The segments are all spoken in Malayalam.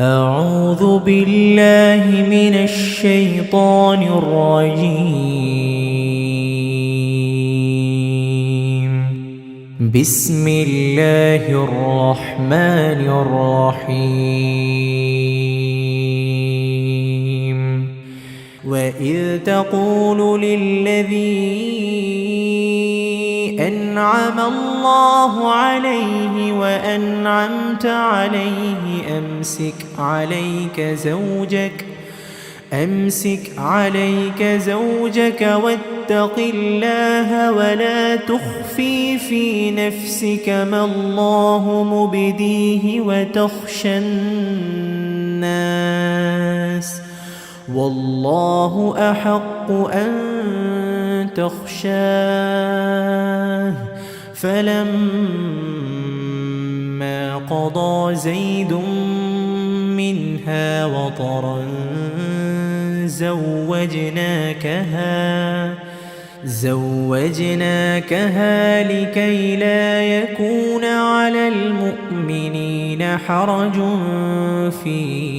أعوذ بالله من الشيطان الرجيم. بسم الله الرحمن الرحيم. وإذ تقول للذي أنعم الله عليه وأنعمت عليه أمسك عليك زوجك أمسك عليك زوجك واتق الله ولا تخفي في نفسك ما الله مبديه وتخشى الناس. والله أحق أن تخشاه. فلما قضى زيد منها وطرا زوجناكها زوجناكها لكي لا يكون على المؤمنين حرج في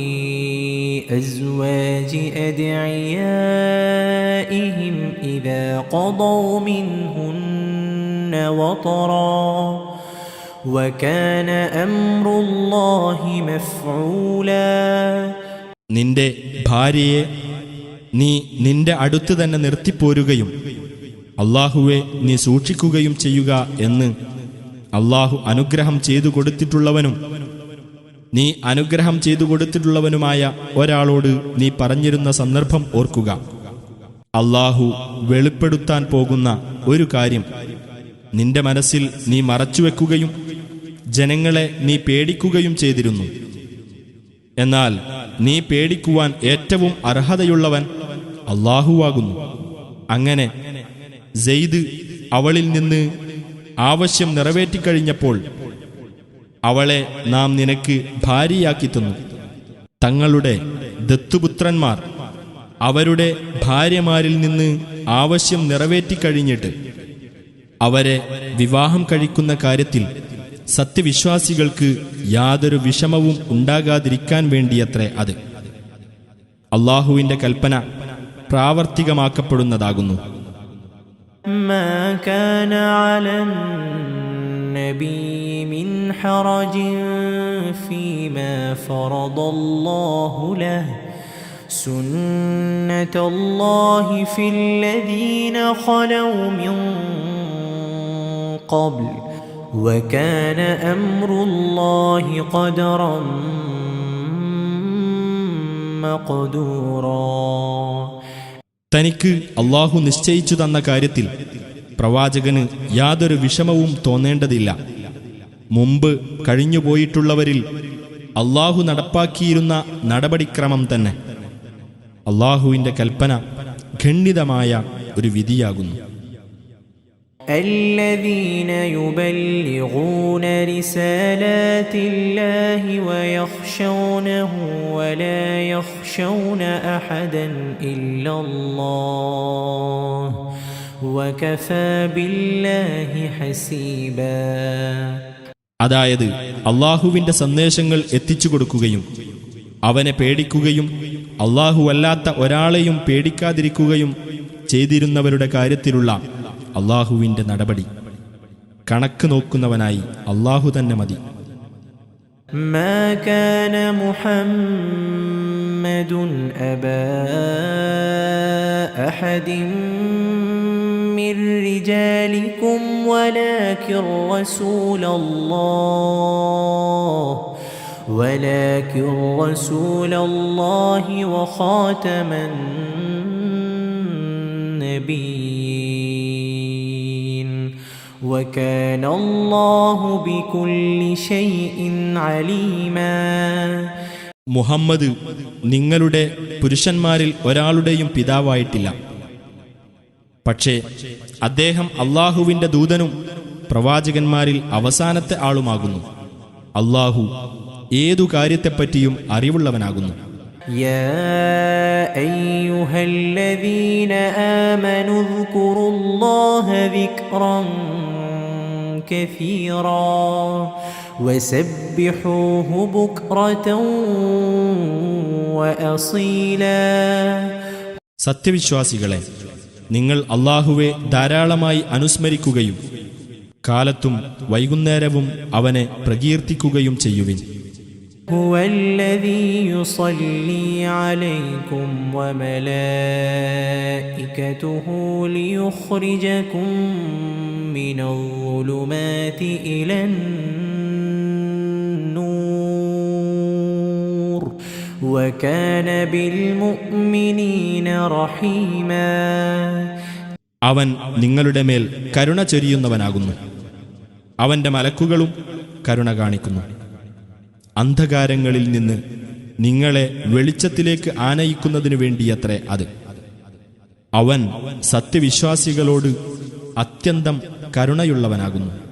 أزواج أدعيائهم إذا قضوا منهن وطرا وكان أمر الله مفعولا നിന്റെ ഭാര്യയെ നീ നിന്റെ അടുത്ത് തന്നെ നിർത്തിപ്പോരുകയും അള്ളാഹുവെ നീ സൂക്ഷിക്കുകയും ചെയ്യുക എന്ന് അള്ളാഹു അനുഗ്രഹം ചെയ്തു കൊടുത്തിട്ടുള്ളവനും നീ അനുഗ്രഹം ചെയ്തു കൊടുത്തിട്ടുള്ളവനുമായ ഒരാളോട് നീ പറഞ്ഞിരുന്ന സന്ദർഭം ഓർക്കുക അള്ളാഹു വെളിപ്പെടുത്താൻ പോകുന്ന ഒരു കാര്യം നിന്റെ മനസ്സിൽ നീ മറച്ചുവെക്കുകയും ജനങ്ങളെ നീ പേടിക്കുകയും ചെയ്തിരുന്നു. എന്നാൽ നീ പേടിക്കുവാൻ ഏറ്റവും അർഹതയുള്ളവൻ അള്ളാഹുവാകുന്നു അങ്ങനെ ജെയ്ദ് അവളിൽ നിന്ന് ആവശ്യം നിറവേറ്റിക്കഴിഞ്ഞപ്പോൾ അവളെ നാം നിനക്ക് ഭാര്യയാക്കി തന്നു. തങ്ങളുടെ ദത്തുപുത്രന്മാർ അവരുടെ ഭാര്യമാരിൽ നിന്ന് ആവശ്യം നിറവേറ്റിക്കഴിഞ്ഞിട്ട് അവരെ വിവാഹം കഴിക്കുന്ന കാര്യത്തിൽ സത്യവിശ്വാസികൾക്ക് യാതൊരു വിഷമവും ഉണ്ടാകാതിരിക്കാൻ വേണ്ടിയത്രേ അത് അള്ളാഹുവിന്റെ കൽപ്പന പ്രാവർത്തികമാക്കപ്പെടുന്നതാകുന്നു ما كان على النبي من حرج فيما فرض الله له سنة الله في الذين خلوا من قبل وكان أمر الله قدرا مقدورا തനിക്ക് അള്ളാഹു നിശ്ചയിച്ചു തന്ന കാര്യത്തിൽ പ്രവാചകന് യാതൊരു വിഷമവും തോന്നേണ്ടതില്ല മുമ്പ് കഴിഞ്ഞുപോയിട്ടുള്ളവരിൽ അള്ളാഹു നടപ്പാക്കിയിരുന്ന നടപടിക്രമം തന്നെ അള്ളാഹുവിന്റെ കൽപ്പന ഖണ്ഡിതമായ ഒരു വിധിയാകുന്നു الذين يبلغون رسالات الله ويخشونه ولا يخشون احدا الا الله وكفى بالله حسيبا അതായത് അള്ളാഹുവിന്റെ സന്ദേശങ്ങൾ എത്തിച്ചു കൊടുക്കുകയും അവനെ പേടിക്കുകയും അല്ലാത്ത ഒരാളെയും പേടിക്കാതിരിക്കുകയും ചെയ്തിരുന്നവരുടെ കാര്യത്തിലുള്ള അള്ളാഹുവിന്റെ നടപടി കണക്ക് നോക്കുന്നവനായി അള്ളാഹു തന്നെ മതി ما كان محمد ابا احد من رجالكم ولكن رسول الله ولكن رسول الله وخاتم النبيين وكان الله بكل شيء عليما മുഹമ്മദ് നിങ്ങളുടെ പുരുഷന്മാരിൽ ഒരാളുടെയും പിതാവായിട്ടില്ല പക്ഷേ അദ്ദേഹം അള്ളാഹുവിന്റെ ദൂതനും പ്രവാചകന്മാരിൽ അവസാനത്തെ ആളുമാകുന്നു അള്ളാഹു ഏതു കാര്യത്തെപ്പറ്റിയും അറിവുള്ളവനാകുന്നു يا ايها الذين امنوا اذكروا الله ذكرا كثيرا وسبحوه بكرة وأصيلا സത്യവിശ്വാസികളെ നിങ്ങൾ അള്ളാഹുവെ ധാരാളമായി അനുസ്മരിക്കുകയും കാലത്തും വൈകുന്നേരവും അവനെ പ്രകീർത്തിക്കുകയും ചെയ്യുവിൻ هو الذي يصلي عليكم وملائكته ليخرجكم من الظلمات إلى النور وكان بالمؤمنين رحيما അവൻ നിങ്ങളുടെ മേൽ കരുണ ചൊരിയുന്നവനാകുന്നു അവന്റെ മലക്കുകളും കരുണ കാണിക്കുന്നു അന്ധകാരങ്ങളിൽ നിന്ന് നിങ്ങളെ വെളിച്ചത്തിലേക്ക് ആനയിക്കുന്നതിനു വേണ്ടിയത്രേ അത്. അവൻ സത്യവിശ്വാസികളോട് അത്യന്തം കരുണയുള്ളവനാകുന്നു.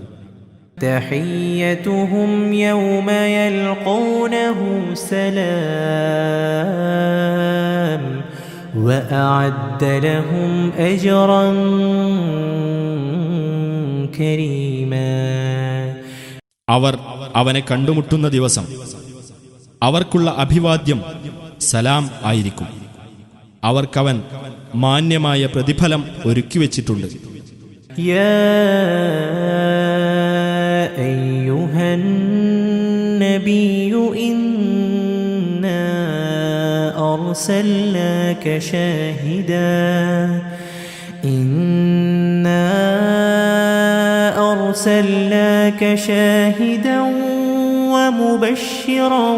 അവർ അവനെ കണ്ടുമുട്ടുന്ന ദിവസം അവർക്കുള്ള അഭിവാദ്യം സലാം ആയിരിക്കും അവർക്കവൻ മാന്യമായ പ്രതിഫലം ഒരുക്കിവെച്ചിട്ടുണ്ട് يا أيها النبي إنا أرسلناك شاهدا إنا أرسلناك شاهدا ومبشرا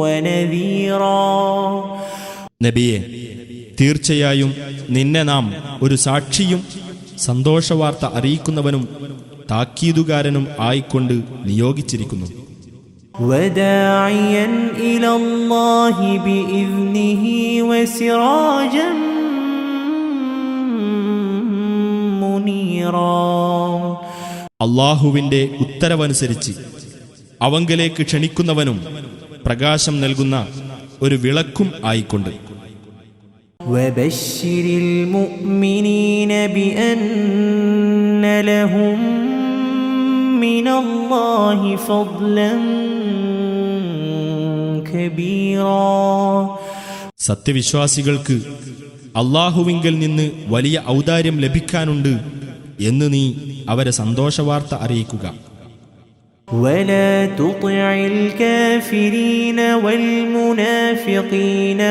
ونذيرا നബിയെ തീർച്ചയായും നിന്നെ നാം ഒരു സാക്ഷിയും സന്തോഷവാർത്ത അറിയിക്കുന്നവനും താക്കീതുകാരനും ആയിക്കൊണ്ട് നിയോഗിച്ചിരിക്കുന്നു وداعيا അള്ളാഹുവിന്റെ ഉത്തരവനുസരിച്ച് അവങ്കലേക്ക് ക്ഷണിക്കുന്നവനും പ്രകാശം നൽകുന്ന ഒരു വിളക്കും ആയിക്കൊണ്ട്. സത്യവിശ്വാസികൾക്ക് അള്ളാഹുവിങ്കിൽ നിന്ന് വലിയ ഔദാര്യം ലഭിക്കാനുണ്ട് എന്ന് നീ അവരെ സന്തോഷവാർത്ത അറിയിക്കുക ولا تطع الكافرين والمنافقين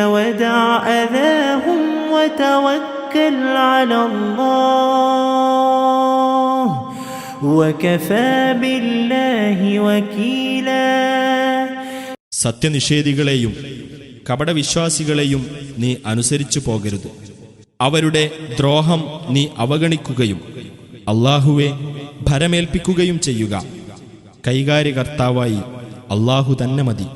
ودع أذاهم وتوكل على الله وكفى بالله وكيلا സത്യനിഷേധികളെയും കപടവിശ്വാസികളെയും നീ അനുസരിച്ചു പോകരുത് അവരുടെ ദ്രോഹം നീ അവഗണിക്കുകയും അള്ളാഹുവെ ഭരമേൽപ്പിക്കുകയും ചെയ്യുക. കൈകാര്യകർത്താവായി അള്ളാഹു തന്നെ മതി.